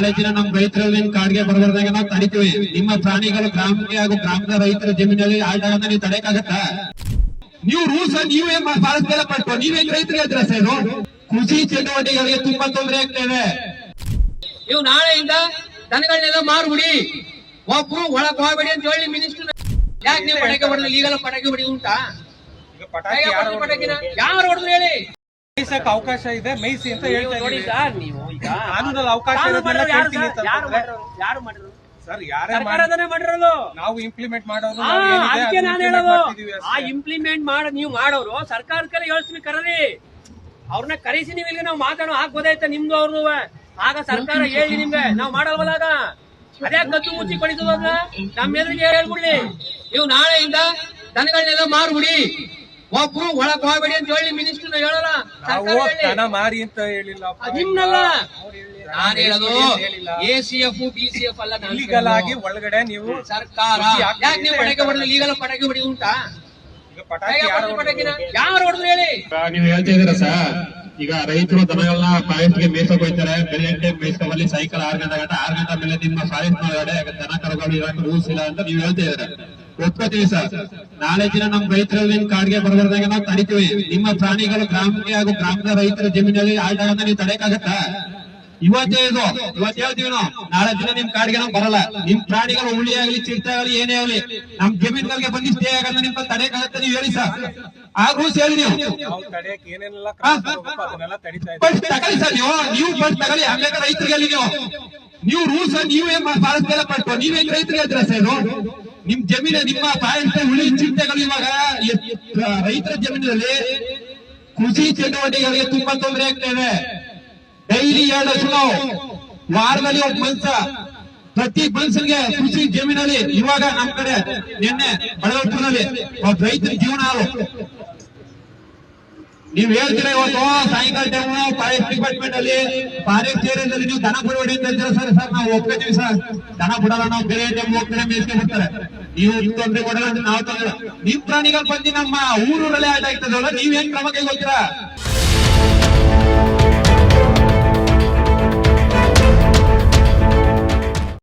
ನಾಳೆ ದಿನ ನಮ್ ರೈತರಲ್ಲಿ ಕಾಡ್ಗೆ ಬರಬಾರ್ದಾಗ ನಾವು ತಡಿತೀವಿ. ನಿಮ್ಮ ಪ್ರಾಣಿಗಳು ಗ್ರಾಮಕ್ಕೆ ಹಾಗೂ ಗ್ರಾಮದ ರೈತರ ಜಮೀನಲ್ಲಿ ಆಗೋದನ್ನ ನೀವು ತಡೆಯಕ್ಕಾಗತ್ತಾ? ನೀವು ರೂಲ್ಸ್ ನೀವೇ ಪಾಲಿಸ್ತಿಲ್ಲ ಪಟ್ಟು ನೀವೇ ರೈತರಿಗೆ ಹೇಳ್ತೀರಾ ಸರ್? ಕೃಷಿ ಚಟುವಟಿಕೆಗಳಿಗೆ ತುಂಬಾ ತೊಂದರೆ ಆಗ್ತೇವೆ ಇದೆ. ನೀವು ನಾಳೆಯಿಂದ ದನಗಳನ್ನೆಲ್ಲ ಮಾರ್ಬಿಡಿ. ಒಬ್ರು ಒಳಗ್ ಹೋಗ್ಬೇಡಿ ಅಂತ ಹೇಳಿ ಮಿನಿಸ್ಟರ್ ಯಾಕೆ ನೀವು ಪಟಾಕಿ ಹೊಡೆದು ಈಗಲ್ಲ ಪಟಾಕಿ ಹೊಡಿ ಉಂಟಾ? ಈಗ ಪಟಾಕಿ ಯಾರು ಹೊಡೆದ್ರು ಹೇಳಿ? ಮೇಯ್ಸಕ್ ಅವಕಾಶ ಇದೆ ಮೈಸಿ ಅಂತ ಹೇಳ್ತಾ ನೋಡಿ ಸರ್ ನೀವು ಈಗ ಕಾನೂನಲ್ಲಿ ಅವಕಾಶ ಕಾನೂನು ಇರೋದ್ನೆಲ್ಲ ಮಾಡಿರೋರು ಯಾರು ಕೇಳ್ತೀನಿ ಸರ್? ಯಾರು ಅಂತಂದ್ರೆ ಮಾಡಿರೋರು? ಯಾರು ಮಾಡಿರೋರು ಸರ್ ಯಾರೇ ಸರ್ಕಾರ ಮಾಡಿ ಮಾಡಿರೋದು. ನಾವು ಇಂಪ್ಲಿಮೆಂಟ್ ಮಾಡೋದು ಆ, ನಾವು ಏನಿದೆ ಅದಕ್ಕೆ ಅದನ್ನ ನಾನು implement ಹೇಳೋದು ಮಾಡ್ತಿದೀವಿ ಆ ಅಷ್ಟೇ. ಇಂಪ್ಲಿಮೆಂಟ್ ಮಾಡ ನೀವು ಮಾಡೋರು ಸರ್ಕಾರ ಯೋಚಿಸ್ಬೇಕು ಕರೀರಿ ಅವ್ರನ್ನ ಕರೆಸಿ ನೀವು ಇಲ್ಲಿ ನಾವು ಮಾತಾಡೋ ಹಾಕ್ಬೋದಾಯ್ತಾ ನಿಮ್ದು ಅವ್ರದ್ದು? ಆಗ ಸರ್ಕಾರ ಹೇಳಿ ನಿಮ್ಗೆ ನಾವು ಮಾಡಲ್ವಲ್ಲ ಆಗ? ಅದೇ ಕದ್ದು ಮುಚ್ಚಿ ಕೊಡಿಸೋದನ್ನ ನಮ್ಮ ಎದುರಿಗೆ ಹೇಳ್ಬಿಡ್ಲಿ. ನೀವು ನಾಳೆಯಿಂದ ದನಗಳನ್ನೆಲ್ಲ ಮಾರ್ಬಿಡಿ. ಒಬ್ರು ಒಳಗ್ ಹೋಗ್ಬೇಡಿ ಅಂತ ಹೇಳಿ ಮಿನಿಸ್ಟರ್ ಹೇಳಲ್ಲ. ಸರ್ಕಾರ ಹೇಳಿ. ಮಾರಿ ಅಂತ ಹೇಳಿಲ್ಲ ನಿಮ್ನಲ್ಲ. ನಾನು ಹೇಳೋದು A C F B C F ಅಲ್ಲ ನಾನು ಇಲ್ಲಿಗಲ್ ಆಗಿ ಒಳಗಡೆ ನೀವು ಸರ್ಕಾರ. ಯಾಕೆ ನೀವು ಪಟಾಕಿ ಹೊಡೆದು ಲೀಗಲ್ ಪಟಾಕಿ ಹೊಡಿ ಉಂಟಾ? ಈಗ ಪಟಾಕಿ ಹೇಗೆ ಯಾರು ಹೊಡೆದ್ರು ಹೇಳಿ? ನೀವು ಹೇಳ್ತಾ ಇದೀರ ಸರ್? ಈಗ ರೈತರು ದನಗಳನ್ನ ಫಾರೆಸ್ಟ್ಗೆ ಮೇಯ್ಸಕ್ ಹೋಗ್ತಾರೆ. ಬೆಳಿಗ್ಗೆ ಮೇಯ್ಸ್ಕೊಂಬಲ್ಲಿ ಸೈಕಲ್ ಆರ್ ಗಂಟೆ ಗಂಟೆ ಆರು ಗಂಟೆ ಮೇಲೆ ನಿಮ್ಮ ಫಾರೆಸ್ಟ್ ಒಳಗಡೆ ದನ ಕರುಗಳು ಇರೋಕೆ ರೂಲ್ಸ್ ಇಲ್ಲ ಅಂತ ನೀವು ಹೇಳ್ತಾ ಇದ್ದೀರ? ಒಪ್ಕೋತೀವಿ ಸರ್. ನಾಳೆ ದಿನ ನಮ್ ರೈತರಲ್ಲಿ ಕಾಡ್ಗೆ ಬರಬಾರ್ದಾಗ ನಾವು ತಡಿತೀವಿ. ನಿಮ್ಮ ಪ್ರಾಣಿಗಳು ಗ್ರಾಮಕ್ಕೆ ಹಾಗೂ ಗ್ರಾಮದ ರೈತರ ಜಮೀನಲ್ಲಿ ಆಟ ನೀವು ತಡೆಯಕ್ಕಾಗತ್ತಾ? ಇವತ್ತೇ ಇದು. ಇವತ್ತೇ ಹೇಳ್ತೀವಿ ನಾವು. ನಾಳೆ ದಿನ ನಿಮ್ ಕಾಡ್ಗೆ ನಾವು ಬರಲ್ಲ. ನಿಮ್ ಪ್ರಾಣಿಗಳು ಹುಳಿ ಆಗ್ಲಿ ಚಿರತೆ ಆಗ್ಲಿ ಏನೇ ಆಗ್ಲಿ ನಮ್ ಜಮೀನ್ಗಳಿಗೆ ಬಂದು ಸ್ಟೇ ಆಗಲ್ಲ ನಿಮ್ ತಡೆಯಕ್ಕಾಗತ್ತೆ ನೀವು ಹೇಳಿ ಸರ್. ಆ? ರೂಲ್ಸ್ ಹೇಳಿ ನೀವು ತಗಲಿ ಬಸ್ ತಗೊಳ್ಳಿ ಸರ್ ನೀವು. ನೀವು ಬಸ್ ತಗಲಿ ಆಮೇಲೆ ರೈತರಿಗೆ ನೀವು. ನೀವು ರೂಲ್ಸ್ ನೀವೇ ಪಾಲಿಸ್ತಿಲ್ಲ ಪಡ್ಕೊ ನೀವೇನ್ ರೈತರಿಗೆ ಹೇಳ್ತೀರಾ ಸರ್? ನಿಮ್ ಜಮೀನ ನಿಮ್ಮ ಬಾಯಂತ ಹುಳಿ ಚಿಂತೆಗಳು ಇವಾಗ. ರೈತರ ಜಮೀನಿನಲ್ಲಿ ಕೃಷಿ ಚಟುವಟಿಕೆಗಳಿಗೆ ತುಂಬಾ ತೊಂದರೆ ಆಗ್ತೇವೆ ಡೈಲಿ ಎರಡು ಹಸು ವಾರದಲ್ಲಿ ಒಂದು ಮನ್ಸ. ಪ್ರತಿ ಮನುಷ್ಯನಿಗೆ ಕೃಷಿ ಜಮೀನಲ್ಲಿ ಇವಾಗ ನಮ್ ಕಡೆ ನಿನ್ನೆ ಬಡವರ್ಪುರಲ್ಲಿ ಒಬ್ಬ ರೈತರ ಜೀವನ ನೀವ್ ಹೇಳ್ತೀರಾ ಇವತ್ತು ಸಾಯಂಕಾಲ ಟೈಮ್ ಫಾರೆಸ್ಟ್ ಡಿಪಾರ್ಟ್ಮೆಂಟ್ ಅಲ್ಲಿ ಫಾರೆಸ್ಟ್ ಏರಿಯಾದಲ್ಲಿ ನೀವು ದನ ಬಿಡಬೇಡಿ ಅಂತ ಹೇಳ್ತೀರಾ ಸರ್? ಸರ್, ನಾವು ಒಪ್ಕೋತೀವಿ ಸರ್. ದನ ಬಿಡಲ್ಲ ನಾವು ಬೇರೆ ಟೈಮ್ ಹೋಗ್ತಾರೆ ಮೇಸ್ಕೆ ಬರ್ತಾರೆ. ನೀವು ತೊಂದರೆ ಕೊಡಲ್ಲ ಅಂತ ನಾವು ತೊಂದ್ರೆ ನಿಮ್ ಪ್ರಾಣಿಗಳು ಬಂದು ನಮ್ಮ ಊರೂರಲ್ಲೇ ಆಟ ಆಗ್ತದಲ್ಲ ನೀವ್ ಏನ್ ಕ್ರಮ ಕೈಗೊಳ್ತೀರಾ?